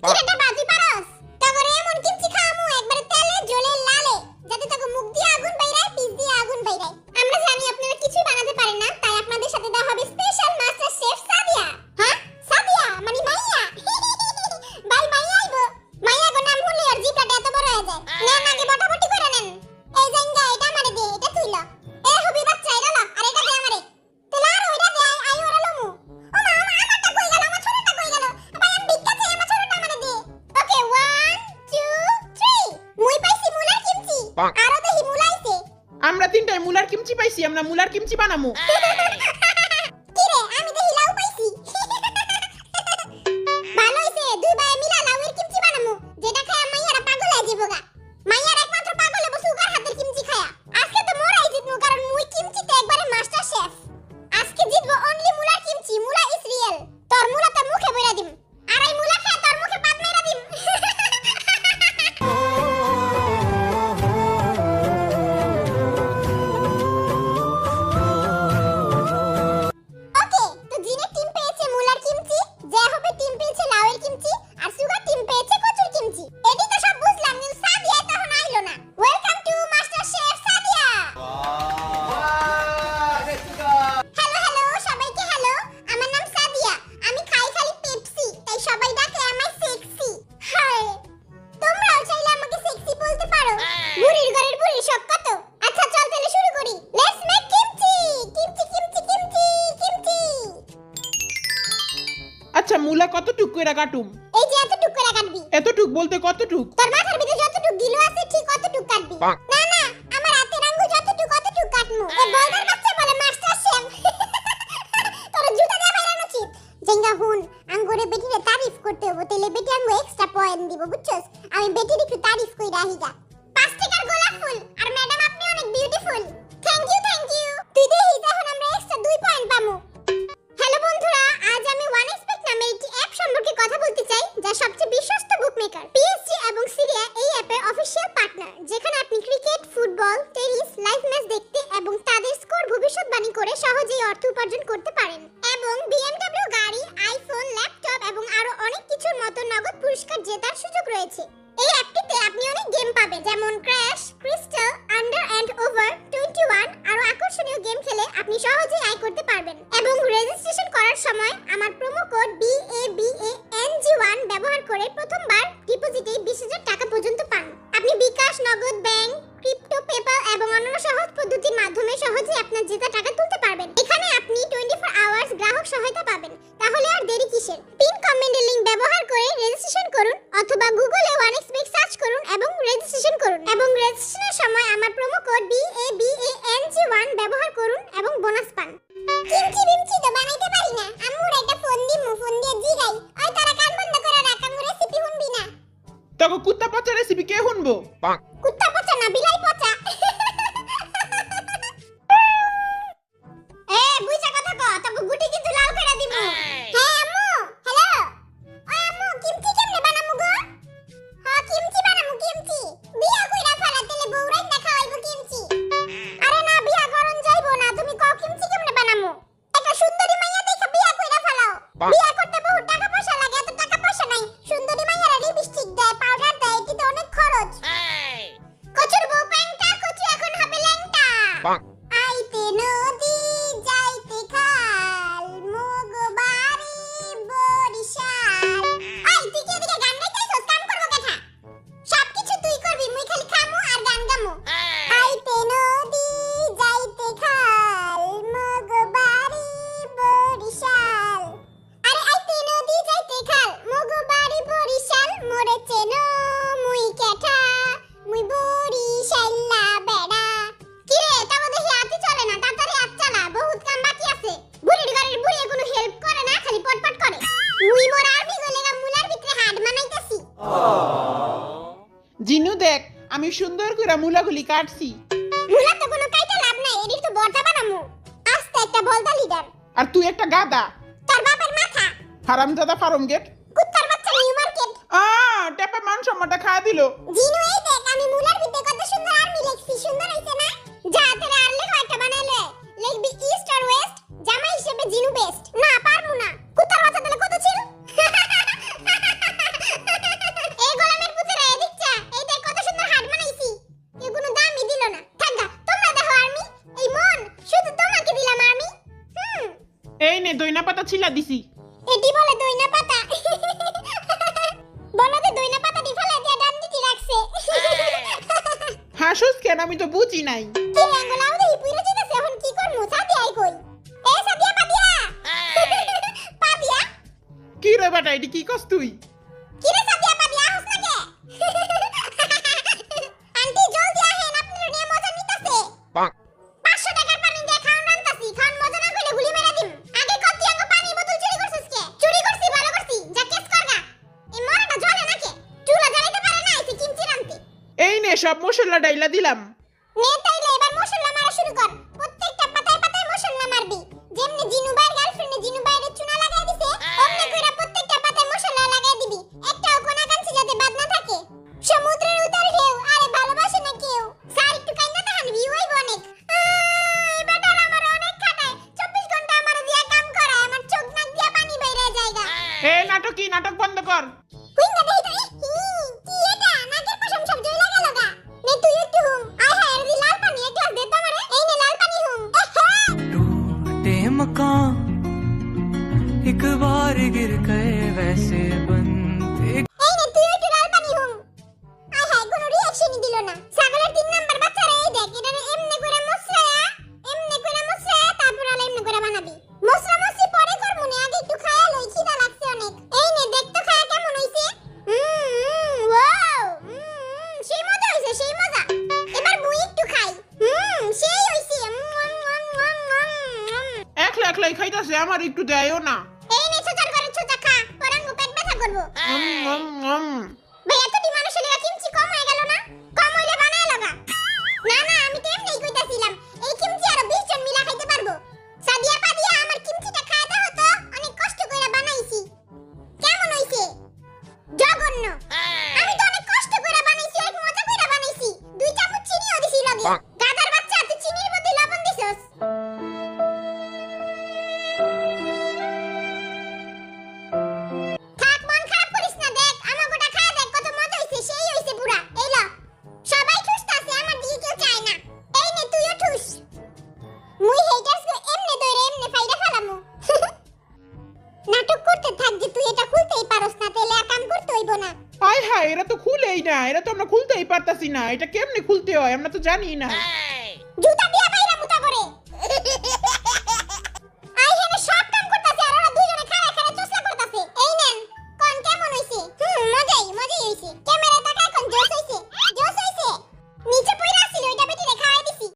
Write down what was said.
Bye. আরও আমরা তিনটায় মুলার কিমচি পাইছি আমরা মুলার কিমচি বানামু। আচ্ছা মূলা কতটুক কইরা কাটুম? এই যে এতটুক কইরা কাটবি। এতটুক বলতে কতটুক? তোর মাথার ভিতরে যতটুক গিলো আছে ঠিক অতটুক কাটবি। না না আমার হাতের আঙ্গুল যতটুক অতটুক কাটমু। এ বলদার বাচ্চা বলে মাস্টার শেম তোর জুতা দিয়ে বাইরে নাচি জেঙ্গা হুন আঙ্গুরে বেটিরে তারিফ করতে হবে তেলে বেটি আঙ্গু এক্সট্রা পয়েন্ট দিব বুঝছস? আমি বেটির একটু তারিফ কইরা আহিগা পাঁচ টাকার গোলাপ ফুল আর ম্যাডাম আপনি অনেক beautiful thank you thank you তুই দেই এখন আমরা এক্সট্রা দুই পয়েন্ট পামু। কথা বলতে চাই যা সবচেয়ে বিশ্বস্ত বুকমেকার পিএসজি এবং সিরিয়া এই অ্যাপে আপনার জেতা টাকা তুলতে পারবেন। এখানে আপনি 24 আওয়ার্স গ্রাহক সহায়তা পাবেন। তাহলে আর দেরি কিসের? পিন কমেন্ট লিংক ব্যবহার করে রেজিস্ট্রেশন করুন অথবা গুগলে ওয়ান এক্স সার্চ করুন এবং রেজিস্ট্রেশন করুন। এবং রেজিস্ট্রেশনের সময় আমার promo code B A B A N G one ব্যবহার করুন এবং বোনাস পান। কিঞ্চি বিমচি তো বানাইতে পারি না। আম্মুর একটা ফোন দিমু ফোন দিয়ে জিগাই ওই তারা কান বন্ধ করে রাখ আম্মু রেসিপি হুনবি না। তবে কুত্তা পচা রেসিপি কে হুনবো আমি সুন্দর করে মুলাগুলি কাটছি। মুলা তো কোনো কাইটা লাভ নাই এদিক তো বর্তা বানামু। আস্তে একটা বলদা লিডার আর তুই একটা গাদা। তোর বাপের মাথা। হারাম দাদা ফারম গেট কুত্তার বাচ্চা নিউ মার্কেট আ টেপে মান সম্মানটা খাওয়া দিলো। জিনু দিছি। এটি বলে দই না পাতা। বলো যে দই না পাতা দি ফেলে দিয়া ডান দিতি রাখছে। হাসুস কেন আমি তো বুঝি নাই। কি ল্যাঙ্গলাও দেই পুইরা যাইতাছে এখন কি করমু? সাদি আই কই। এ সাদিয়া পাদিয়া পাদিয়া কি রে বেটা এটি কি কস তুই? এই নে, সব মশলা ডাইলা দিলাম। নে তাইলে এবার মশলা মারা শুরু কর। প্রত্যেকটা পাতায় পাতায় মশলা মারবি। যেমনি জিনুবা मकाम एक बार गिर गए वैसे बन আমার একটু দেয়ও না। এটা তো আমরা খুলতেই পারতাছি না। এটা কেমনে খুলতে হয়? আমরা তো জানি না। জুতা